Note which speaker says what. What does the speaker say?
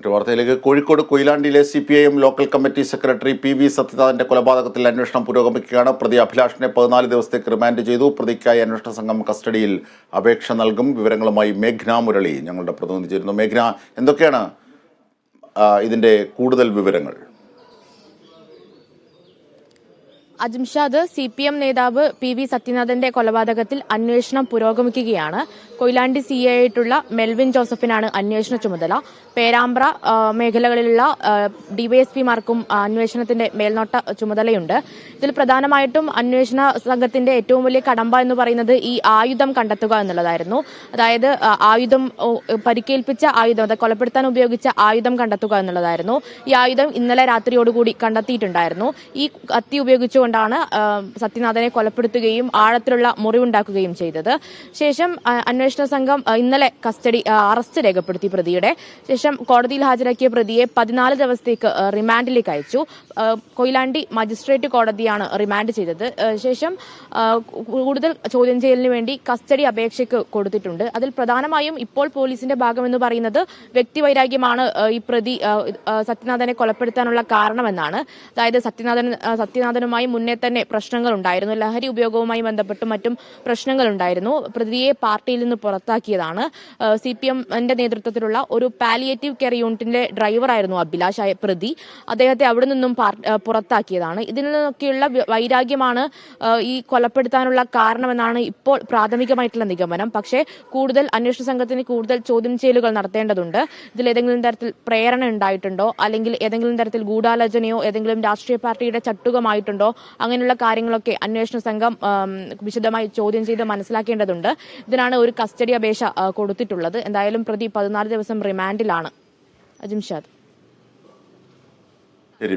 Speaker 1: മറ്റു വാർത്തയിലേക്ക് Kozhikode കൊയിലാണ്ടിയിലെ C P I M local committee secretary P V സത്യനാഥന്റെ കൊലപാതകത്തിൽ അന്വേഷണം പുരോഗമിക്കുകയാണ്. പ്രതി അഭിലാഷിനെ പതിനാല് ദിവസത്തേക്ക് റിമാൻഡ് ചെയ്തു. പ്രതിക്കായി അന്വേഷണ സംഘം കസ്റ്റഡിയിൽ അപേക്ഷ നൽകും. വിവരങ്ങളുമായി മേഘ്ന മുരളി ഞങ്ങളുടെ പ്രതിനിധി ചേരുന്നു മേഘ്ന എന്തൊക്കെയാണ് ഇതിന്റെ കൂടുതൽ വിവരങ്ങൾ?
Speaker 2: അജിംഷാദ് സി പി എം നേതാവ് പി വി സത്യനാഥന്റെ കൊലപാതകത്തിൽ അന്വേഷണം പുരോഗമിക്കുകയാണ്. കൊയിലാണ്ടി സി ആയിട്ടുള്ള മെൽവിൻ ജോസഫിനാണ് അന്വേഷണ ചുമതല. പേരാമ്പ്ര മേഖലകളിലുള്ള ഡിവൈഎസ്പിമാർക്കും അന്വേഷണത്തിന്റെ മേൽനോട്ട ചുമതലയുണ്ട്. ഇതിൽ പ്രധാനമായിട്ടും അന്വേഷണ സംഘത്തിന്റെ ഏറ്റവും വലിയ കടമ്പ എന്ന് പറയുന്നത് ഈ ആയുധം കണ്ടെത്തുക എന്നുള്ളതായിരുന്നു. അതായത് ആയുധം പരിക്കേൽപ്പിച്ച ആയുധം അതായത് കൊലപ്പെടുത്താൻ ഉപയോഗിച്ച ആയുധം കണ്ടെത്തുക എന്നുള്ളതായിരുന്നു. ഈ ആയുധം ഇന്നലെ രാത്രിയോടുകൂടി കണ്ടെത്തിയിട്ടുണ്ടായിരുന്നു. ഈ കത്തി ഉപയോഗിച്ചുകൊണ്ടാണ് ആ, സത്യനാഥനെ കൊലപ്പെടുത്തുകയും ആഴത്തിലുള്ള മുറിവുണ്ടാക്കുകയും ചെയ്തത്. ശേഷം അന്വേഷണ സംഘം ഇന്നലെ കസ്റ്റഡി അറസ്റ്റ് രേഖപ്പെടുത്തി പ്രതിയുടെ. ശേഷം കോടതിയിൽ ഹാജരാക്കിയ പ്രതിയെ പതിനാല് ദിവസത്തേക്ക് റിമാൻഡിലേക്ക് അയച്ചു. കൊയിലാണ്ടി മജിസ്ട്രേറ്റ് കോടതിയാണ് റിമാൻഡ് ചെയ്തത്. ശേഷം കൂടുതൽ ചോദ്യം ചെയ്യലിന് വേണ്ടി കസ്റ്റഡി അപേക്ഷയ്ക്ക് കൊടുത്തിട്ടുണ്ട്. അതിൽ പ്രധാനമായും ഇപ്പോൾ പോലീസിന്റെ ഭാഗമെന്ന് പറയുന്നത് വ്യക്തിവൈരാഗ്യമാണ് ഈ പ്രതി സത്യനാഥനെ കൊലപ്പെടുത്താനുള്ള കാരണമെന്നാണ്. അതായത് സത്യനാഥൻ സത്യനാഥനുമായി സത്യനാഥനുമായി മുന്നേ തന്നെ പ്രശ്നങ്ങൾ ഉണ്ടായിരുന്നു ലഹരി ഉപയോഗവുമായി ബന്ധപ്പെട്ട് മറ്റും പ്രശ്നങ്ങൾ ഉണ്ടായിരുന്നു പ്രതിയെ പാർട്ടിയിൽ നിന്ന് പുറത്താക്കിയതാണ്. സി പി എമ്മിന്റെ നേതൃത്വത്തിലുള്ള ഒരു പാലിയേറ്റീവ് കെയർ യൂണിറ്റിന്റെ ഡ്രൈവറായിരുന്നു അഭിലാഷ് പ്രതി. അദ്ദേഹത്തെ അവിടെ നിന്നും പുറത്താക്കിയതാണ്. ഇതിൽ നിന്നൊക്കെയുള്ള വൈരാഗ്യമാണ് ഈ കൊലപ്പെടുത്താനുള്ള കാരണമെന്നാണ് ഇപ്പോൾ പ്രാഥമികമായിട്ടുള്ള നിഗമനം. പക്ഷേ കൂടുതൽ അന്വേഷണ സംഘത്തിന് കൂടുതൽ ചോദ്യം ചെയ്യലുകൾ നടത്തേണ്ടതുണ്ട്. ഇതിൽ ഏതെങ്കിലും തരത്തിൽ പ്രേരണ ഉണ്ടായിട്ടുണ്ടോ? അല്ലെങ്കിൽ ഏതെങ്കിലും തരത്തിൽ ഗൂഢാലോചനയോ ഏതെങ്കിലും രാഷ്ട്രീയ പാർട്ടിയുടെ ചട്ടുകമായിട്ടുണ്ടോ? അങ്ങനെയുള്ള കാര്യങ്ങളൊക്കെ അന്വേഷണ സംഘം വിശദമായി ചോദ്യം ചെയ്ത് മനസ്സിലാക്കേണ്ടതുണ്ട്. ഇതിനാണ് ഒരു കസ്റ്റഡി അപേക്ഷ കൊടുത്തിട്ടുള്ളത്. എന്തായാലും പ്രതി പതിനാല് ദിവസം റിമാൻഡിലാണ്. അജിംഷാദ്.
Speaker 1: ശരി